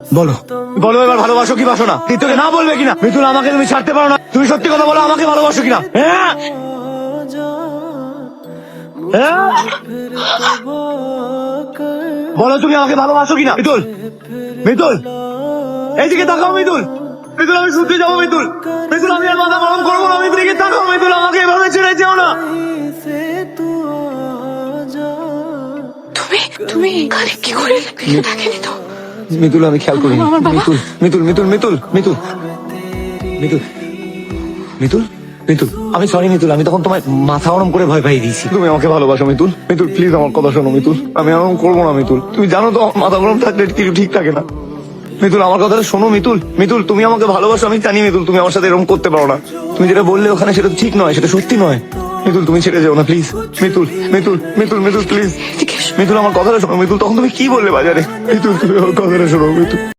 বলো। বলো এবার ভালোবাসো কি বাসো না? তুই তোকে না বলবে কিনা? মিতুল আমাকে তুমি ছাড়তে পারো না। তুমি সত্যি কথা বলো, আমাকে ভালোবাসো কিনা? হ্যাঁ? হ্যাঁ? বলো তুমি আমাকে ভালোবাসো কিনা? মিতুল মিতুল। এইদিকে তাকাও, মিতুল। মিতুল, আমি শুনতে যাব, মিতুল। মিতুল, আমি আর মাথা গরম করব না। মিতুল তাকাও, মিতুল, আমাকে এভাবে ছেড়ে যেও না। তুমি তুমি কি করে দেখেনি তো? মিতুল আমি খেয়াল করিনি। মিতুল মিতুল মিতুল মিতুল মিতুল। মিতুল মিতুল মিতুল। আমি সরি মিতুল আমি তখন তোমার মাথা গরম করে ভয় পাই দিয়েছি। তুমি আমাকে ভালোবাসো মিতুল। মিতুল প্লিজ আমার কথা শোনো মিতুল। আমি এরকম করব না মিতুল। তুমি জানো তো মাথা গরম থাকলে কিছু ঠিক থাকে না। মিতুল আমার কথাটা শোনো মিতুল। মিতুল তুমি আমাকে ভালোবাসো আমি জানি মিতুল তুমি আমার সাথে এরকম করতে পারো না। তুমি যেটা বললে ওখানে সেটা ঠিক নয় সেটা সত্যি নয়। মিতুল তুমি ছেড়ে যাও না প্লিজ মিতুল মিতুল মিতুল মিতুল প্লিজ মিতুল আমার কথাটা শোনো। মিথুল, তখন তুমি কি বললে বাজারে? মিথুল, তুমি আমার কথাটা শোনো মিতুল